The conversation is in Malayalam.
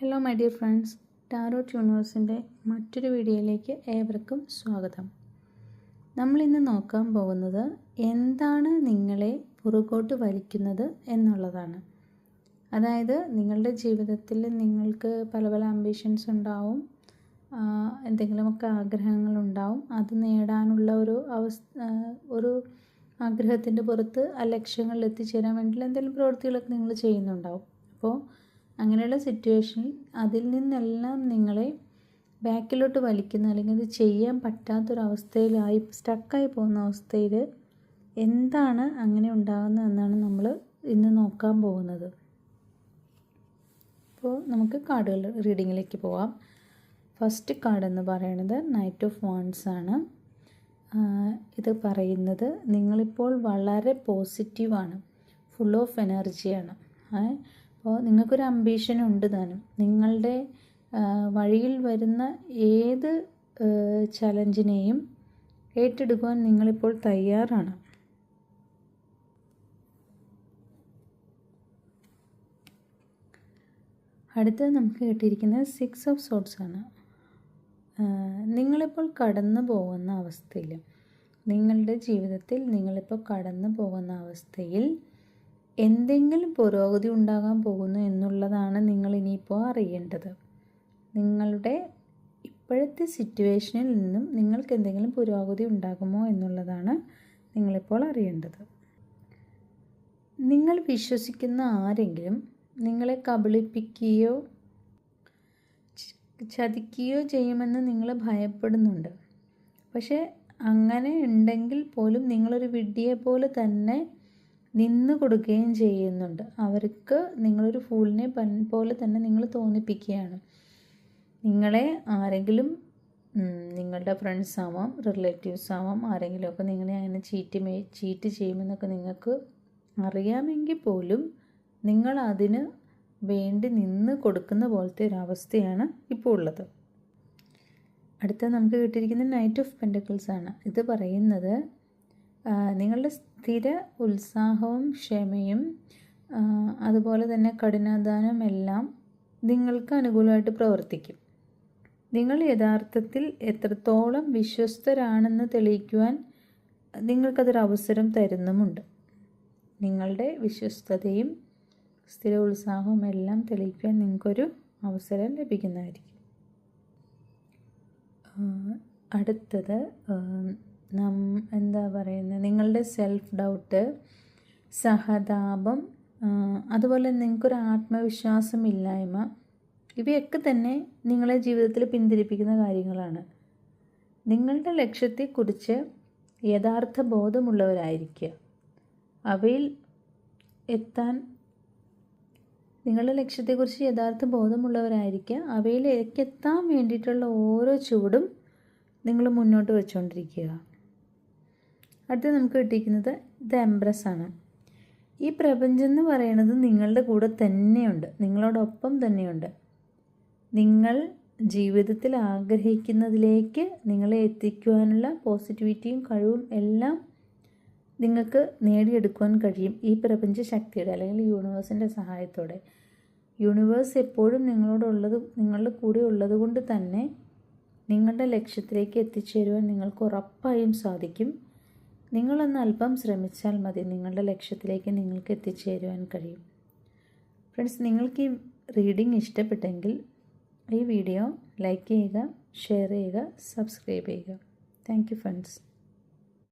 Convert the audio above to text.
Hello my dear friends tarot യൂണിവേഴ്സിന്റെ മറ്റൊരു വീഡിയോയിലേക്ക് ഏവർക്കും സ്വാഗതം. നമ്മൾ ഇന്ന് നോക്കാൻ പോകുന്നത് എന്താണ് നിങ്ങളെ പുറകോട്ട് വലിക്കുന്നത് എന്നുള്ളതാണ്. അതായത് നിങ്ങളുടെ ജീവിതത്തിൽ നിങ്ങൾക്ക് പല പല അംബിഷൻസ് ഉണ്ടാവും. എന്തെങ്കിലുമൊക്കെ ആഗ്രഹങ്ങളുണ്ടാവും അത് നേടാനുള്ള ഒരു അവസ്ഥ ഒരു ആഗ്രഹത്തിന്റെ പുറത്ത് ആ ലക്ഷ്യങ്ങളിൽ എത്തിച്ചേരാൻ വേണ്ടിയിട്ടുള്ള എന്തെങ്കിലും പ്രവൃത്തികളൊക്കെ നിങ്ങൾ ചെയ്യുന്നുണ്ടാവും. അപ്പോൾ അങ്ങനെയുള്ള സിറ്റുവേഷനിൽ അതിൽ നിന്നെല്ലാം നിങ്ങളെ ബാക്കിലോട്ട് വലിക്കുന്ന അല്ലെങ്കിൽ അത് ചെയ്യാൻ പറ്റാത്തൊരവസ്ഥയിലായി സ്റ്റക്കായി പോകുന്ന അവസ്ഥയിൽ എന്താണ് അങ്ങനെ ഉണ്ടാകുന്നതെന്നാണ് നമ്മൾ ഇന്ന് നോക്കാൻ പോകുന്നത്. അപ്പോൾ നമുക്ക് കാർഡുകൾ റീഡിങ്ങിലേക്ക് പോവാം. ഫസ്റ്റ് കാർഡ് എന്ന് പറയുന്നത് നൈറ്റ് ഓഫ് വാൺസ് ആണ്. ഇത് പറയുന്നത് നിങ്ങളിപ്പോൾ വളരെ പോസിറ്റീവാണ് ഫുൾ ഓഫ് എനർജിയാണ് അപ്പോൾ നിങ്ങൾക്കൊരു അംബീഷൻ ഉണ്ട് താനും. നിങ്ങളുടെ വഴിയിൽ വരുന്ന ഏത് ചലഞ്ചിനെയും ഏറ്റെടുക്കുവാൻ നിങ്ങളിപ്പോൾ തയ്യാറാണ്. അടുത്തത് നമുക്ക് കിട്ടിയിരിക്കുന്നത് സിക്സ് ഓഫ് സോട്ട്സ് ആണ്. നിങ്ങളിപ്പോൾ കടന്നു പോകുന്ന അവസ്ഥയിൽ നിങ്ങളുടെ ജീവിതത്തിൽ നിങ്ങളിപ്പോൾ കടന്നു പോകുന്ന അവസ്ഥയിൽ എന്തെങ്കിലും പുരോഗതി ഉണ്ടാകാൻ പോകുന്നു എന്നുള്ളതാണ് നിങ്ങൾ ഇനിയിപ്പോൾ അറിയേണ്ടത്. നിങ്ങളുടെ ഇപ്പോഴത്തെ സിറ്റുവേഷനിൽ നിന്നും നിങ്ങൾക്ക് എന്തെങ്കിലും പുരോഗതി ഉണ്ടാകുമോ എന്നുള്ളതാണ് നിങ്ങളിപ്പോൾ അറിയേണ്ടത്. നിങ്ങൾ വിശ്വസിക്കുന്ന ആരെങ്കിലും നിങ്ങളെ കബളിപ്പിക്കുകയോ ചതിക്കുകയോ ചെയ്യുമെന്ന് നിങ്ങൾ ഭയപ്പെടുന്നുണ്ട്. പക്ഷേ അങ്ങനെ ഉണ്ടെങ്കിൽ പോലും നിങ്ങളൊരു വിഡ്ഢിയെ പോലെ തന്നെ നിന്ന് കൊടുക്കുകയും ചെയ്യുന്നുണ്ട്. അവർക്ക് നിങ്ങളൊരു ഫൂളിനെ പോലെ തന്നെ നിങ്ങൾ തോന്നിപ്പിക്കുകയാണ്. നിങ്ങളെ ആരെങ്കിലും നിങ്ങളുടെ ഫ്രണ്ട്സ് ആവാം റിലേറ്റീവ്സ് ആവാം ആരെങ്കിലുമൊക്കെ നിങ്ങളെ അങ്ങനെ ചീറ്റ് മേ ചീറ്റ് ചെയ്യുമെന്നൊക്കെ നിങ്ങൾക്ക് അറിയാമെങ്കിൽ പോലും നിങ്ങൾ അതിന് വേണ്ടി നിന്ന് കൊടുക്കുന്ന പോലത്തെ ഒരു അവസ്ഥയാണ് ഇപ്പോൾ ഉള്ളത്. അടുത്ത നമുക്ക് കിട്ടിയിരിക്കുന്നത് നൈറ്റ് ഓഫ് പെൻഡക്കിൾസ് ആണ്. ഇത് പറയുന്നത് നിങ്ങളുടെ സ്ഥിര ഉത്സാഹവും ക്ഷമയും അതുപോലെ തന്നെ കഠിനാധ്വാനവും എല്ലാം നിങ്ങൾക്ക് അനുകൂലമായിട്ട് പ്രവർത്തിക്കും. നിങ്ങൾ യഥാർത്ഥത്തിൽ എത്രത്തോളം വിശ്വസ്തരാണെന്ന് തെളിയിക്കുവാൻ നിങ്ങൾക്കതൊരു അവസരം തരുന്നുമുണ്ട്. നിങ്ങളുടെ വിശ്വസ്തതയും സ്ഥിര ഉത്സാഹവും എല്ലാം തെളിയിക്കാൻ നിങ്ങൾക്കൊരു അവസരം ലഭിക്കുന്നതായിരിക്കും. അടുത്തത് നം എന്താ പറയുന്നത് നിങ്ങളുടെ സെൽഫ് ഡൗട്ട് സഹതാപം അതുപോലെ നിങ്ങൾക്കൊരു ആത്മവിശ്വാസം ഇല്ലായ്മ ഇവയൊക്കെ തന്നെ നിങ്ങളെ ജീവിതത്തിൽ പിന്തിരിപ്പിക്കുന്ന കാര്യങ്ങളാണ്. നിങ്ങളുടെ ലക്ഷ്യത്തെക്കുറിച്ച് യഥാർത്ഥ ബോധമുള്ളവരായിരിക്കുക. അവയിൽ എത്താൻ നിങ്ങളുടെ ലക്ഷ്യത്തെക്കുറിച്ച് യഥാർത്ഥ ബോധമുള്ളവരായിരിക്കുക. അവയിലേക്ക് എത്താൻ വേണ്ടിയിട്ടുള്ള ഓരോ ചുവടും നിങ്ങൾ മുന്നോട്ട് വെച്ചുകൊണ്ടിരിക്കുക. അടുത്ത് നമുക്ക് കിട്ടിയിരിക്കുന്നത് ദ എംപ്രസ് ആണ്. ഈ പ്രപഞ്ചം എന്ന് പറയുന്നത് നിങ്ങളുടെ കൂടെ തന്നെയുണ്ട്. നിങ്ങളോടൊപ്പം തന്നെയുണ്ട്. നിങ്ങൾ ജീവിതത്തിൽ ആഗ്രഹിക്കുന്നതിലേക്ക് നിങ്ങളെ എത്തിക്കുവാനുള്ള പോസിറ്റിവിറ്റിയും കഴിവും എല്ലാം നിങ്ങൾക്ക് നേടിയെടുക്കുവാൻ കഴിയും ഈ പ്രപഞ്ച ശക്തിയുടെ അല്ലെങ്കിൽ യൂണിവേഴ്സിന്റെ സഹായത്തോടെ. യൂണിവേഴ്സ് എപ്പോഴും നിങ്ങളോടുള്ളത് നിങ്ങളുടെ കൂടെ ഉള്ളത് കൊണ്ട് തന്നെ നിങ്ങളുടെ ലക്ഷ്യത്തിലേക്ക് എത്തിച്ചേരുവാൻ നിങ്ങൾക്ക് ഉറപ്പായും സാധിക്കും. നിങ്ങളൊന്ന് അല്പം ശ്രമിച്ചാൽ മതി നിങ്ങളുടെ ലക്ഷ്യത്തിലേക്ക് നിങ്ങൾക്ക് എത്തിച്ചേരുവാൻ കഴിയും. ഫ്രണ്ട്സ് നിങ്ങൾക്ക് ഈ റീഡിംഗ് ഇഷ്ടപ്പെട്ടെങ്കിൽ ഈ വീഡിയോ ലൈക്ക് ചെയ്യുക ഷെയർ ചെയ്യുക സബ്സ്ക്രൈബ് ചെയ്യുക. Thank you friends